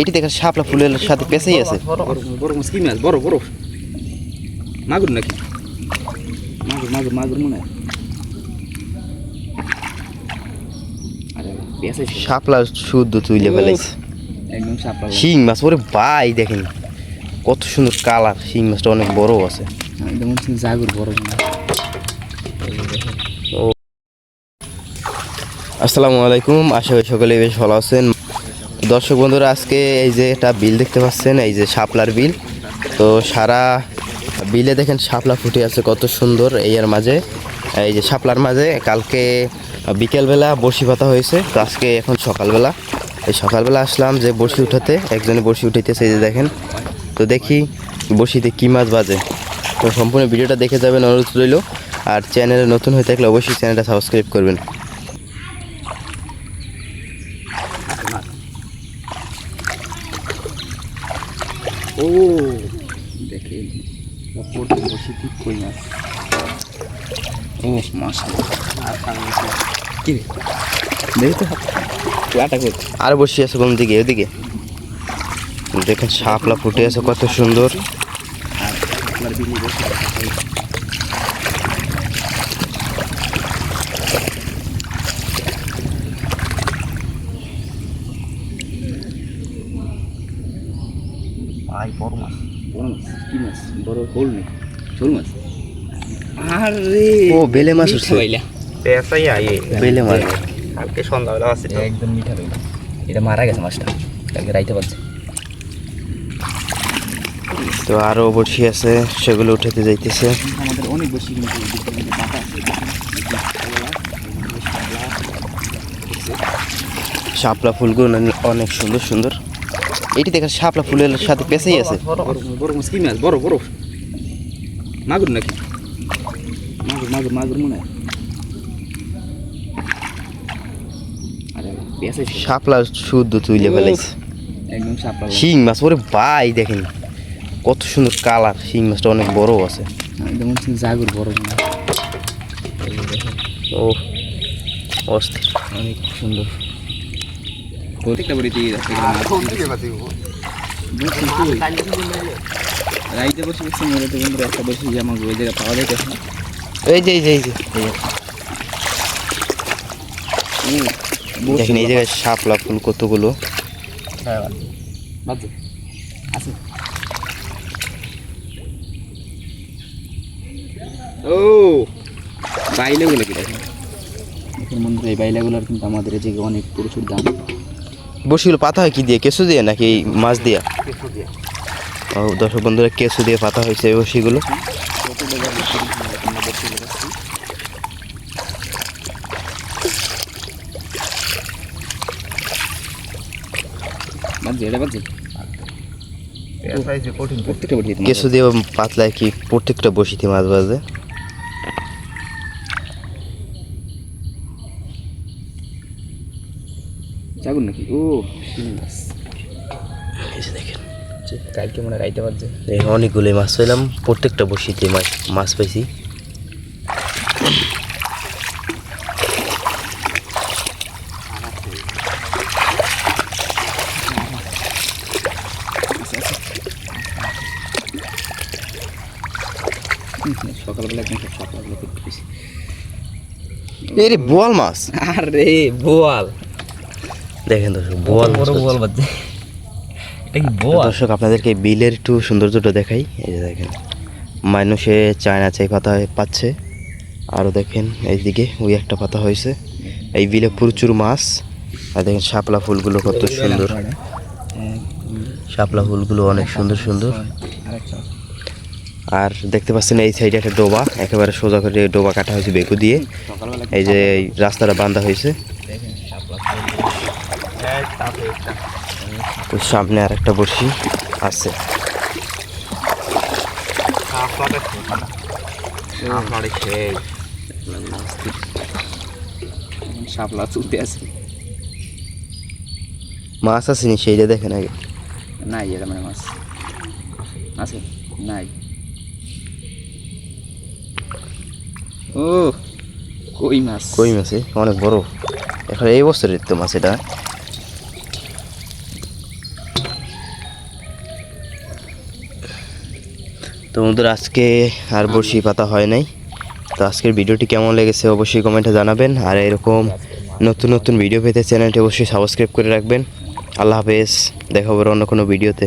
এটি দেখেন শাপলা ফুলের সাথে পেঁচেই আছে। বড় বড় মাছ কি মাছ বড় বড়। মাগুর নাকি? মাগুর মাগুর মাগুর মনে হয়। শাপলা শুদ্ধ তুইলে ফেলাইছে। একদম সাপলা শিং মাছ ওরে ভাই দেখেন। কত সুন্দর কালার শিং মাছটা অনেক বড় আছে। একদম জাগুর বড় আসসালামু আলাইকুম আশা করি সকলে বেশ ভালো আছেন। দর্শক বন্ধুরা, আজকে এই যে একটা বিল দেখতে পাচ্ছেন, এই যে শাপলার বিল। তো সারা বিলে দেখেন শাপলা ফুটে আছে, কত সুন্দর এই মাঝে। এই যে শাপলার মাঝে কালকে বিকেলবেলা বড়শি পাতা হয়েছে, তো আজকে এখন সকালবেলা। এই সকালবেলা আসলাম যে বড়শি উঠাতে, একজনে বড়শি উঠাইতেছে এই যে দেখেন। তো দেখি বড়শিতে কী মাছ বাজে। তো সম্পূর্ণ ভিডিওটা দেখে যাবেন, অনুরোধ রইল। আর চ্যানেলে নতুন হয়ে থাকলে অবশ্যই চ্যানেলটা সাবস্ক্রাইব করবেন। ও। দেখে অপর বসে ঠিক কই মাছ ও মাছ কি? দেখি তো। করছে। আর বসে আছে কোন দিকে? ওদিকে দেখেন শাপলা ফুটে আছে কত সুন্দর। আর ভাই বড় মাছ বড় মাছ কি মাছ বড় হোল মাছ আরে ও, বেলে মাছ উঠছে। ভাইলা পেঁচাই আয়ে বেলে মাছ কালকে সন্ধ্যাবেলা আছে তো একদম মিঠা ভাইলা এটা মারা গেছে মাছটা কালকে রাইতে পারছে তো আরও বসি আছে সেগুলো উঠাতে যাইতেছে আমাদের অনেক কিন্তু শাপলা ফুলগুলো অনেক সুন্দর সুন্দর এটি দেখেন শাপলা ফুলের সাথে পেঁচেই আছে। বড় বড় মাছ কি মাছ বড় বড়। মাগুর নাকি? মাগুর মাগুর মাগুর মনে শাপলা শুদ্ধ তুইলে ফেলাইছে। একদম সাপলা শিং মাছ ওরে ভাই দেখেন। কত সুন্দর কালার শিং মাছটা অনেক বড় আছে। একদম জাগুর বড় ও অস্থির। অনেক সুন্দর। প্রত্যেকটা বাড়িতে রাইতে বসে বসে মেরে তো বন্ধুরা একটা বসে যে আমাকে ওই জায়গায় পাওয়া না এই যে এই যে এই যে। দেখেন এই জায়গায় শাপলা ফুল কতগুলো? আছে। ও বাইলেগুলো কি দেখেন? দেখুন বন্ধুরা এই বাইলাগুলোর কিন্তু আমাদের এই জায়গায় অনেক প্রচুর দাম। বসিগুলো পাতা হয় কি দিয়ে? কেঁচু দিয়ে নাকি এই মাছ দিয়া? ও দর্শক বন্ধুরা কেঁচু দিয়ে পাতা হয়েছে এই বসিগুলো। কেঁচু দিয়ে পাতলায় কি প্রত্যেকটা বসিতে মাছ বাজে? জাগুন নাকি? ও এই যে দেখেন কালকে মনে হয় রাইতে বাজছে। এই অনেকগুলো মাছ পেলাম প্রত্যেকটা বসিতে মাছ মাছ পাইছি সকালবেলা একদম সকালবেলা করতে পেরেছি এই রে বোয়াল মাছ। আরে বোয়াল। দেখেন দর্শক বোয়াল বড়। বোয়াল বাজছে। এটা কি তো দর্শক আপনাদেরকে বিলের একটু সৌন্দর্যটা দেখাই। এই যে দেখেন মানুষে চায়না চাই পাতা পাচ্ছে। আরও দেখেন এইদিকে ওই একটা পাতা হয়েছে। এই বিলে প্রচুর মাছ। আর দেখেন শাপলা ফুলগুলো কত সুন্দর। শাপলা ফুলগুলো অনেক সুন্দর সুন্দর। আর দেখতে পাচ্ছেন এই সাইডে একটা ডোবা। একেবারে সোজা করে ডোবা কাটা হয়েছে বেকু দিয়ে। এই যে রাস্তাটা বান্ধা হয়েছে। তো সামনে আর একটা বড়শি আছে। শাপলা চলতে আছে। মাছ আছে নি? সেইটা দেখেন আগে। নাই এটা মানে মাছ। আছে? নাই। ও কই মাছ? কই মাছে অনেক বড়। এখন এই বছরের তো মাছ এটা তো বন্ধুরা, আজকে আর বসি পাতা হয় নাই। তো আজকের ভিডিওটি কেমন লেগেছে অবশ্যই কমেন্টে জানাবেন। আর এরকম নতুন নতুন ভিডিও পেতে চ্যানেলটি অবশ্যই সাবস্ক্রাইব করে রাখবেন। আল্লাহ হাফেজ, দেখা হবে অন্য কোনো ভিডিওতে।